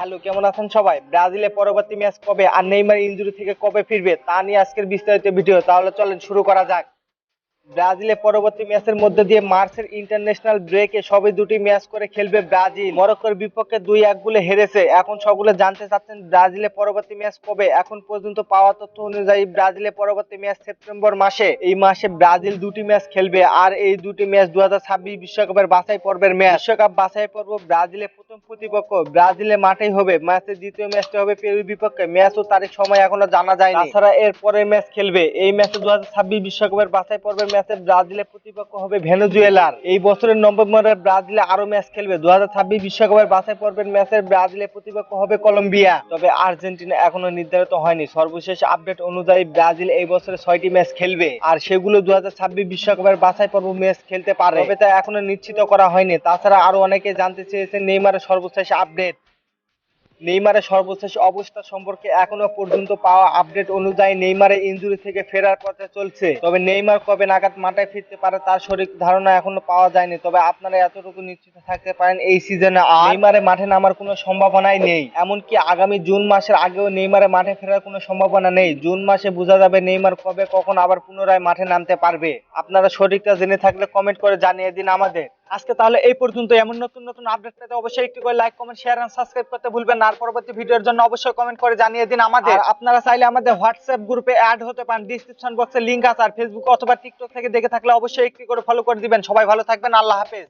Hello, কেমন আছেন সবাই? ব্রাজিলে পরবর্তী ম্যাচ কবে আর নেইমার ইনজুরি থেকে কবে ফিরবে তা নিয়ে আজকের বিস্তারিত ভিডিও। তাহলে চলেন শুরু করা যাক। ব্রাজিলে পরবর্তী ম্যাচের মধ্যে দিয়ে মার্চের ইন্টারন্যাশনাল ব্রেকে সবই দুটি ম্যাচ করে খেলবে ব্রাজিল। মরক্কোর বিপক্ষে দুই এক গোলে হেরেছে। এখন সকলে জানতে চাচ্ছেন ব্রাজিলে পরবর্তী ম্যাচ কবে? এখন পর্যন্ত পাওয়া তথ্য অনুযায়ী ব্রাজিলে পরবর্তী ম্যাচ সেপ্টেম্বর মাসে। এই মাসে ব্রাজিল দুটি ম্যাচ খেলবে। আর এই দুটি ম্যাচ দু বিশ্বকাপের বাছাই পর্বের ম্যাচ। বিশ্বকাপ বাছাই পর্ব ব্রাজিলের প্রথম প্রতিপক্ষ। ব্রাজিলের মাঠেই হবে। ম্যাচের দ্বিতীয় ম্যাচটা হবে পেরুর বিপক্ষে। ম্যাচ ও তারিখ সময় এখনও জানা যায়নি। তাছাড়া এর পরের ম্যাচ খেলবে। এই ম্যাচে দু বিশ্বকাপের বাছাই পর্বের ম্যাচে ব্রাজিলের প্রতিপক্ষ হবে ভেনেজুয়েলার। এই বছরের নভেম্বরে ব্রাজিলে আরও ম্যাচ খেলবে। দু বিশ্বকাপের বাছাই পর্বের ম্যাচের ব্রাজিলের প্রতিপক্ষ হবে কলম্বিয়া। তবে আর্জেন্টিনা এখনও নির্ধারিত হয়নি। সর্বশেষ আপডেট অনুযায়ী ব্রাজিল এই বছরে ছয়টি ম্যাচ খেলবে। আর সেগুলো দু বিশ্বকাপের বাছাই পর্ব ম্যাচ খেলতে পারে। তবে তা এখনও নিশ্চিত করা হয়নি। তাছাড়া আরও অনেকে জানতে চেয়েছেন নেইমারের সর্বশেষ আপডেট নেইমারের সর্বশেষ অবস্থা সম্পর্কে এখনও পর্যন্ত পাওয়া আপডেট অনুযায়ী নেইমারের ইনজুরি থেকে ফেরার পথে চলছে। তবে নেইমার কবে নাগাদ মাঠে ফিরতে পারে তার সঠিক ধারণা এখনও পাওয়া যায়নি। তবে আপনারা এতটুকু নিশ্চিত থাকতে পারেন এই সিজনে আর নেইমারের মাঠে নামার কোনো সম্ভাবনাই নেই। এমনকি আগামী জুন মাসের আগেও নেইমারের মাঠে ফেরার কোনো সম্ভাবনা নেই। জুন মাসে বোঝা যাবে নেইমার কবে কখন আবার পুনরায় মাঠে নামতে পারবে। আপনারা সঠিকটা জেনে থাকলে কমেন্ট করে জানিয়ে দিন আমাদের। আজকে তাহলে এই পর্যন্ত এমন নতুন নতুন আপডেট পেতে অবশ্যই একটু করে like comment share and subscribe করতে ভুলবেন না। আর পরবর্তী ভিডিওর জন্য অবশ্যই কমেন্ট করে জানিয়ে দিন আমাদের। আপনারা চাইলে আমাদের হোয়াটসঅ্যাপ গ্রুপে অ্যাড হতে পারেন। ডিসক্রিপশন বক্সে লিংক আছে। আর ফেসবুক অথবা টিকটক থেকে দেখে থাকলে অবশ্যই একটি করে ফলো করে দিবেন। সবাই ভালো থাকবেন। আল্লাহ হাফেজ।